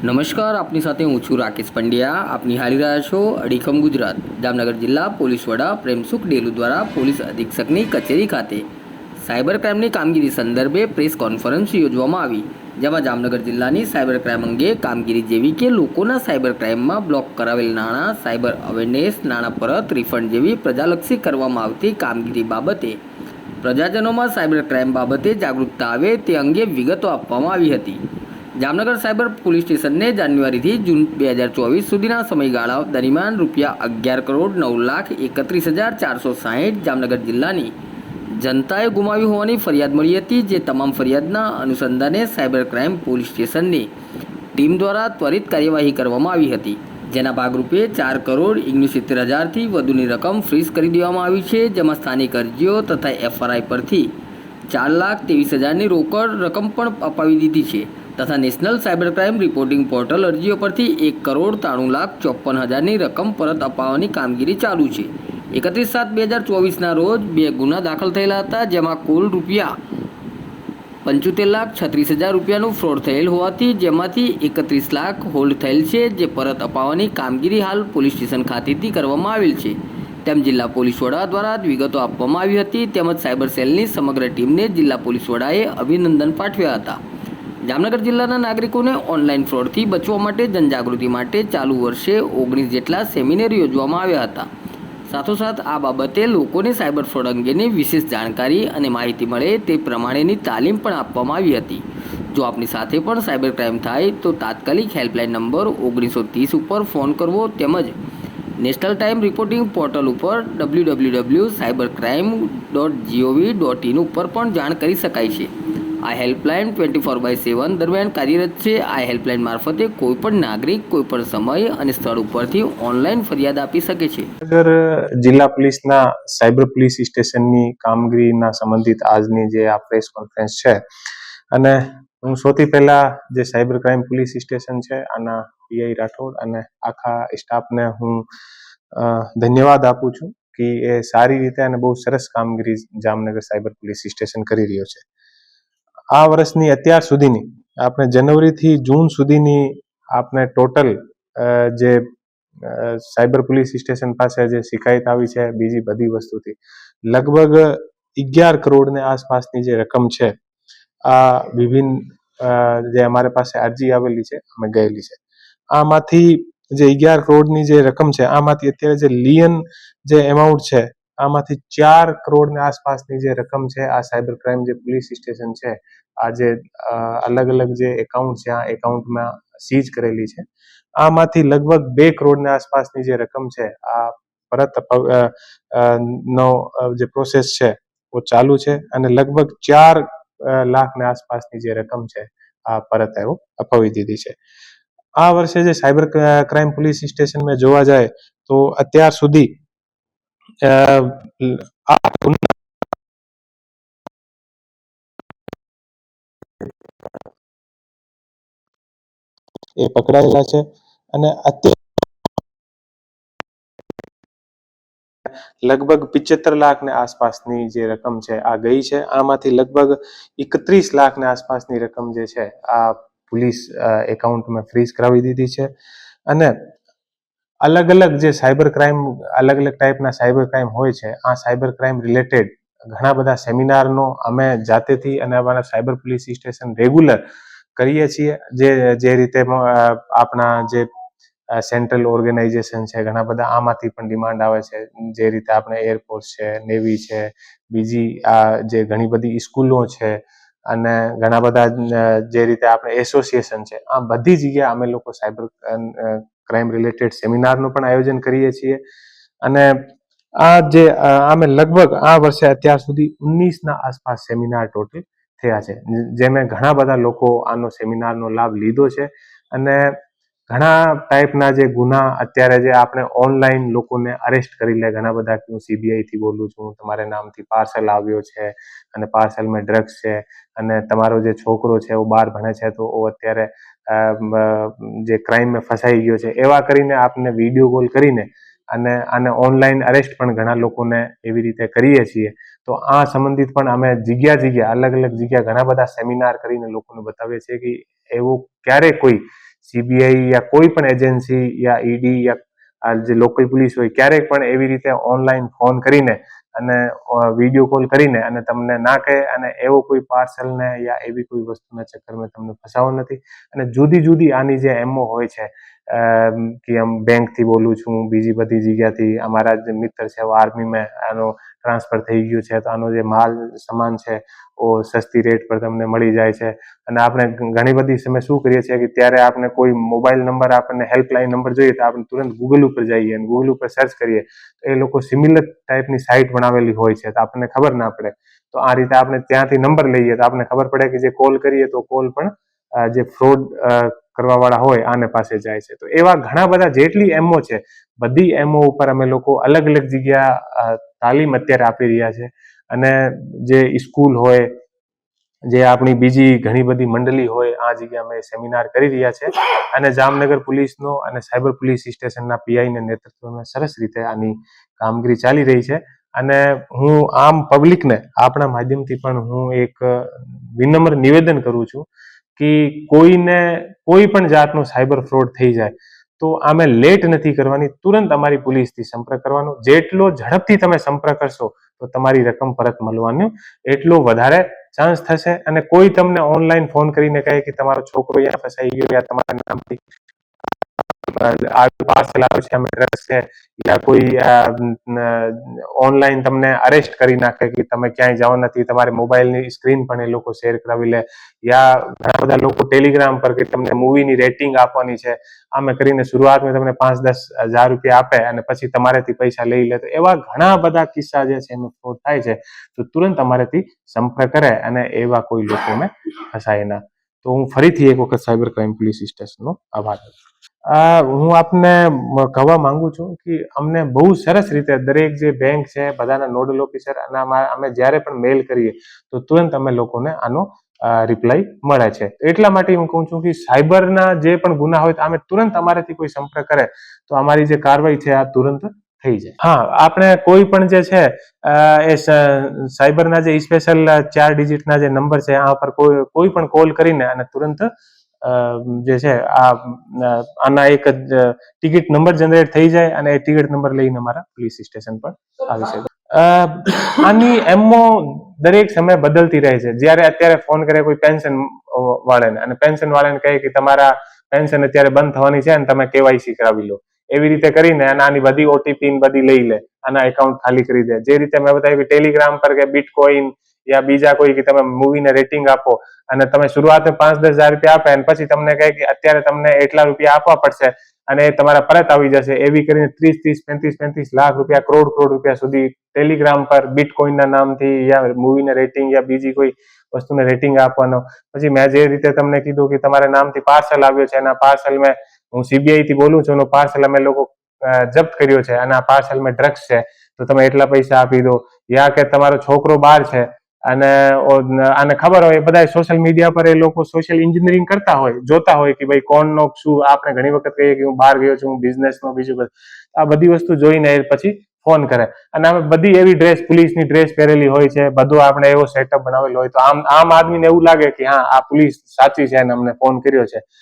નમસ્કાર, આપની સાથે હું છું રાકેશ પંડ્યા. આપ નિહાળી રહ્યા છો અડીખમ ગુજરાત, જામનગર જિલ્લા પોલીસ વડા પ્રેમસુખ ડેલુ દ્વારા પોલીસ અધિક્ષકની કચેરી ખાતે. સાયબર ક્રાઇમની કામગીરી સંદર્ભે પ્રેસ કોન્ફરન્સ યોજવામાં આવી, જેમાં જામનગર જિલ્લાની સાયબર ક્રાઇમ અંગે કામગીરી જેવી કે લોકોના સાયબર ક્રાઇમમાં બ્લોક કરાવેલ નાણાં, સાયબર અવેરનેસ, નાણાં પરત, રિફંડ જેવી પ્રજાલક્ષી કરવામાં આવતી કામગીરી બાબતે. પ્રજાજનોમાં સાયબર ક્રાઇમ બાબતે જાગૃતતા આવે તે અંગે વિગતો આપવામાં આવી હતી. જામનગર સાયબર પોલીસ સ્ટેશનને જાન્યુઆરીથી જૂન બે હજાર ચોવીસ સુધીના સમયગાળા દરમિયાન રૂપિયા અગિયાર કરોડ નવ લાખ એકત્રીસ હજાર ચારસો સાહીઠ જામનગર જિલ્લાની જનતાએ ગુમાવી હોવાની ફરિયાદ મળી હતી, જે તમામ ફરિયાદના અનુસંધાને સાયબર ક્રાઇમ પોલીસ સ્ટેશનની ટીમ દ્વારા ત્વરિત કાર્યવાહી કરવામાં આવી હતી. જેના ભાગરૂપે ચાર કરોડ ઓગણસિત્તેર હજારથી વધુની રકમ ફ્રીઝ કરી દેવામાં આવી છે, જેમાં સ્થાનિક અરજીઓ તથા એફઆરઆઈ પરથી ચાર લાખ ત્રેવીસ હજારની રોકડ રકમ પણ અપાવી દીધી છે. તથા national cyber crime reporting portal અરજીઓ પરથી એક કરોડ ત્રાણું લાખ ચોપન હજારની રકમ પરત અપાવવાની કામગીરી ચાલુ છે. એકત્રીસ સાત બે હજાર ચોવીસના રોજ બે ગુના દાખલ થયેલા હતા, જેમાં કુલ રૂપિયા પંચોતેર લાખ છત્રીસ હજાર રૂપિયાનું ફ્રોડ થયેલ હોવાથી જેમાંથી એકત્રીસ લાખ હોલ્ડ થયેલ છે, જે પરત અપાવવાની કામગીરી હાલ પોલીસ સ્ટેશન ખાતેથી કરવામાં આવેલ છે. તેમ જિલ્લા પોલીસ વડા દ્વારા વિગતો આપવામાં આવી હતી, તેમજ સાયબર સેલની સમગ્ર ટીમને જિલ્લા પોલીસ વડાએ અભિનંદન પાઠવ્યા હતા. જામનગર જિલ્લાના નાગરિકોને ઓનલાઈન ફ્રોડથી બચવા માટે, જનજાગૃતિ માટે ચાલુ વર્ષે ઓગણીસ જેટલા સેમિનાર યોજવામાં આવ્યા હતા. સાથોસાથ, આ બાબતે લોકોને સાયબર ફ્રોડ અંગેની વિશેષ જાણકારી અને માહિતી મળે તે પ્રમાણેની તાલીમ પણ આપવામાં આવી હતી. જો આપની સાથે પણ સાયબર ક્રાઇમ થાય, તો તાત્કાલિક હેલ્પલાઇન નંબર ઓગણીસો ત્રીસ ઉપર ફોન કરવો તેમજ નેશનલ ટાઈમ રિપોર્ટિંગ પોર્ટલ ઉપર W W W cyber crime dot G O V dot in ઉપર પણ જાણ કરી શકાય છે. આ helpline twenty four by seven દરમિયાન કાર્યરત છે. આ હેલ્પલાઇન મારફતે કોઈપણ નાગરિક કોઈપણ સમય અને સ્થળ ઉપરથી ઓનલાઈન ફરિયાદ આપી શકે છે. અગર જિલ્લા પોલીસના, સાયબર પોલીસ સ્ટેશનની કામગીરીના સંબંધિત આજની જે આ પ્રેસ કોન્ફરન્સ છે અને હું સૌથી પહેલા જે સાયબર ક્રાઇમ પોલીસ સ્ટેશન છે, આના પીઆઈ રાઠોડ અને આખા સ્ટાફને હું ધન્યવાદ આપું છું કે એ સારી રીતે અને બહુ સરસ કામગીરી જામનગર સાયબર પોલીસ સ્ટેશન કરી રહ્યો છે. આ વર્ષની અત્યાર સુધીની, આપણે જનવરીથી જૂન સુધીની આપણે ટોટલ જે સાયબર પોલીસ સ્ટેશન પાસે જે શિકાયત આવી છે, બીજી બધી વસ્તુથી, લગભગ અગિયાર કરોડને આસપાસની જે રકમ છે, આ વિભિન્ન જે અમારી પાસે અરજી આવેલી છે, અમે ગયેલી છે. આમાંથી જે અગિયાર કરોડની જે રકમ છે, આમાંથી અત્યારે જે લિયન જે એમાઉન્ટ છે આમાંથી ચાર કરોડની આસપાસની જે રકમ છે, આ સાયબર ક્રાઇમ જે પોલીસ સ્ટેશન છે, આ જે અલગ અલગ જે એકાઉન્ટ છે, આ એકાઉન્ટમાં સીઝ કરેલી છે. આમાંથી લગભગ બે કરોડની આસપાસની જે રકમ છે, આ પરત નો જે પ્રોસેસ છે वो ચાલુ છે અને લગભગ ચાર લાખની આસપાસની જે રકમ છે, આ પરત એવો અપાવી દીધી છે. આ વર્ષે જે સાયબર ક્રાઇમ પોલીસ સ્ટેશનમાં જોવા જાય તો અત્યાર સુધી એ પકડાયેલા છે અને લગભગ પિચોતેર લાખની આસપાસની જે રકમ છે, આ ગઈ છે. આમાંથી લગભગ એકત્રીસ લાખની આસપાસની રકમ જે છે, આ પોલીસ એકાઉન્ટમાં ફ્રીઝ કરાવી દીધી છે. અને અલગ અલગ જે સાયબર ક્રાઇમ અલગ અલગ ટાઈપના સાયબર ક્રાઇમ હોય છે, આ સાયબર ક્રાઇમ રિલેટેડ ઘણા બધા સેમિનારનો અમે જાતેથી અને અમારા સાયબર પોલીસ સ્ટેશન રેગ્યુલર કરીએ છીએ. જે જે રીતે આપણા જે સેન્ટ્રલ ઓર્ગેનાઇઝેશન છે, ઘણા બધા આમાંથી પણ ડિમાન્ડ આવે છે. જે રીતે આપણે એરફોર્સ છે, નેવી છે, બીજી આ જે ઘણી બધી સ્કૂલો છે અને ઘણા બધા જે રીતે આપણે એસોસિએશન છે, આ બધી જગ્યાએ અમે લોકો સાયબર ક્રાઇમ રિલેટેડ સેમિનારનું પણ આયોજન કરીએ છીએ. અને આ જે, અમે લગભગ આ વર્ષે અત્યાર સુધી ઓગણીસના આસપાસ સેમિનાર ટોટલ થયા છે. જેમાં ઘણા બધા લોકો આનો સેમિનારનો લાભ લીધો છે. અને ઘણા ટાઈપના જે ગુના અત્યારે જે આપણે ઓનલાઈન લોકોને અરેસ્ટ કરી લે, ઘણા બધા હું સીબીઆઈથી બોલું છું તમારા નામથી પાર્સલ આવ્યો છે અને પાર્સલમાં ડ્રગ્સ છે અને તમારો જે છોકરો છે એ બહાર ભણે છે, તો અત્યારે જે ક્રાઇમમાં ફસાઈ ગયો છે, એવા કરીને આપને વીડિયો કોલ કરીને અને આને ઓનલાઈન અરેસ્ટ પણ ઘણા લોકોને એવી રીતે કરીએ છીએ. તો આ સંબંધિત પણ અમે જગ્યા જગ્યા, અલગ અલગ જગ્યા ઘણા બધા સેમિનાર કરીને લોકોને બતાવીએ છીએ કે એવું ક્યારે કોઈ સીબીઆઈ યા કોઈ પણ એજન્સી યા ઈડી યા આ જે લોકલ પોલીસ હોય ક્યારેક પણ એવી રીતે ઓનલાઈન ફોન કરીને અને વીડિયો કોલ કરીને અને તમને ના કહે અને એવો કોઈ પાર્સલને યા એવી કોઈ વસ્તુના ચક્કરમાં તમને ફસાવો નથી. અને જુદી જુદી આની જે એમઓ હોય છે કે આમ બેંકથી બોલું છું, બીજી બધી જગ્યાથી અમારા જે મિત્ર છે આર્મીમાં આનો ટ્રાન્સફર થઈ ગયું છે, તો આનો જે માલ સામાન છે, ઓ સસ્તી રેટ પર તમને મળી જાય છે. અને આપણે ઘણી બધી સમય શું કરીએ છીએ કે ત્યારે આપણે કોઈ મોબાઈલ નંબર આપણને હેલ્પલાઇન નંબર જોઈએ, તો આપણે તુરંત ગૂગલ ઉપર જઈએ અને ગૂગલ ઉપર સર્ચ કરીએ. તો એ લોકો સિમિલર ટાઈપની સાઇટ બનાવેલી હોય છે, તો આપણને ખબર ના પડે. તો આ રીતે આપણે ત્યાંથી નંબર લઈએ, તો આપણને ખબર પડે કે જે કોલ કરીએ તો કોલ પણ જે ફ્રોડ કરવાવાળા હોય, આને પાસે જાય છે. તો એવા ઘણા બધા જેટલી એમઓ છે, બધી એમઓ ઉપર અમે લોકો અલગ અલગ જગ્યા તાલીમ અત્યારે આપી રહ્યા છે. અને જે સ્કૂલ હોય, જે આપણી બીજી ઘણી બધી મંડળી હોય, આ જગ્યાએ અમે સેમિનાર કરી રહ્યા છે. અને જામનગર પોલીસનો અને સાયબર પોલીસ સ્ટેશનના પીઆઈને નેતૃત્વમાં સરસ રીતે આની કામગીરી ચાલી રહી છે. અને હું આમ પબ્લિકને આપણા માધ્યમથી પણ હું એક વિનમ્ર નિવેદન કરું છું કે કોઈને કોઈ પણ જાતનો સાયબર ફ્રોડ થઈ જાય, તો આમે લેટ નથી કરવાની. તુરંત અમારી પોલીસથી સંપર્ક કરવાનો. જેટલો ઝડપથી તમે સંપર્ક કરશો, તો તમારી રકમ પરત મળવાનો. એટલો વધારે ચાન્સ થશે. અને કોઈ તમને ઓનલાઈન ફોન કરીને કહે કે તમારો છોકરો અહીંયા ફસાઈ ગયો યા તમારા નામથી પાર્સલ આવે છે અમે છે, યા કોઈ ઓનલાઈન તમને અરેસ્ટ કરી નાખે કે તમે ક્યાંય જવા નથી, તમારે મોબાઈલની સ્ક્રીન પણ એ લોકો શેર કરાવી લે. યા ઘણા બધા લોકો ટેલિગ્રામ પર કે તમને મૂવીની રેટિંગ આપવાની છે, આમે કરીને શરૂઆતમાં તમને પાંચ દસ હજાર રૂપિયા આપે અને પછી તમારેથી પૈસા લઈ લે. તો એવા ઘણા બધા કિસ્સા જે છે, એનો ફ્રોડ થાય છે, તો તુરંત તમારેથી સંપર્ક કરે અને એવા કોઈ લોકોને ફસાય ના. તો હું ફરીથી એક વખત સાયબર ક્રાઇમ પોલીસ સ્ટેશનનો આભાર. આ હું આપને કહેવા માંગુ છું કે અમને બહુ સરસ રીતે દરેક જે બેંક છે, બધાના નોડલ ઓફિસર અને અમે જ્યારે પણ મેલ કરીએ, તો તુરંત અમે લોકોને આનો રિપ્લાય મળે છે. એટલા માટે હું કહું છું કે સાયબરના જે પણ ગુના હોય તો અમે તુરંત અમારાથી કોઈ સંપર્ક કરે, તો અમારી જે કાર્યવાહી છે, આ તુરંત થઈ જાય. હા, આપણે કોઈ પણ જે છે એ સાયબરના જે સ્પેશિયલ ચાર ડિજિટના જે નંબર છે, આ પર કોઈ કોઈ પણ કોલ કરીને અને તુરંત જે છે, આ આના એક જ ટિકિટ નંબર જનરેટ થઈ જાય અને એ ટિકિટ નંબર લઈને અમારા પોલીસ સ્ટેશન પર આવી શકે. આની એમઓ દરેક સમય બદલતી રહે છે. જ્યારે અત્યારે ફોન કરે કોઈ પેન્શન વાળાને અને પેન્શન વાળાને કહે કે તમારા પેન્શન અત્યારે બંધ થવાની છે અને તમે કેવાયસી કરાવી લો. એવી રીતે કરીને અને આની બધી ઓટીપી બધી લઈ લે, આના એકાઉન્ટ ખાલી કરી દે. જે રીતે મેં બતાવ્યું ટેલિગ્રામ પર કે બિટકોઈન યા બીજા કોઈ કે તમે મૂવીને રેટિંગ આપો અને તમે શરૂઆતમાં પાંચ દસ હજાર રૂપિયા આપે અને પછી તમને કહે કે અત્યારે તમને એટલા રૂપિયા આપવા પડશે અને એ તમારા પરત આવી જશે, એવી કરીને ત્રીસ ત્રીસ પેંત્રીસ પેંત્રીસ લાખ રૂપિયા કરોડ કરોડ રૂપિયા સુધી ટેલિગ્રામ પર બિટકોઈનના નામથી યા મૂવીને રેટિંગ યા બીજી કોઈ વસ્તુને રેટિંગ આપવાનો. પછી મેં જે રીતે તમને કીધું કે તમારા નામથી પાર્સલ આવ્યો છે, એના પાર્સલ મેં, હું સીબીઆઈ થી બોલું છું, એનો પાર્સલ અમે લોકો જપ્ત કર્યો છે અને આ પાર્સલમાં ડ્રગ્સ છે, તો તમે એટલા પૈસા આપી દો. યા કે તમારો છોકરો બહાર છે અને આને ખબર હોય બધા સોશિયલ મીડિયા પર એ લોકો સોશિયલ એન્જિનિયરિંગ કરતા હોય, જોતા હોય કે ભાઈ કોણનો શું, આપણે ઘણી વખત કહીએ કે હું બહાર ગયો છું, હું બિઝનેસમાં બીજું આ બધી વસ્તુ જોઈને એ પછી ફોન કરે. અને આમે બધી એવી ડ્રેસ પોલીસની ડ્રેસ પહેરેલી હોય છે, બધું આપણે એવો સેટઅપ બનાવેલો હોય. તો આમ આમ આદમીને એવું લાગે કે હા, આ પોલીસ સાચી છે અને અમને ફોન કર્યો છે.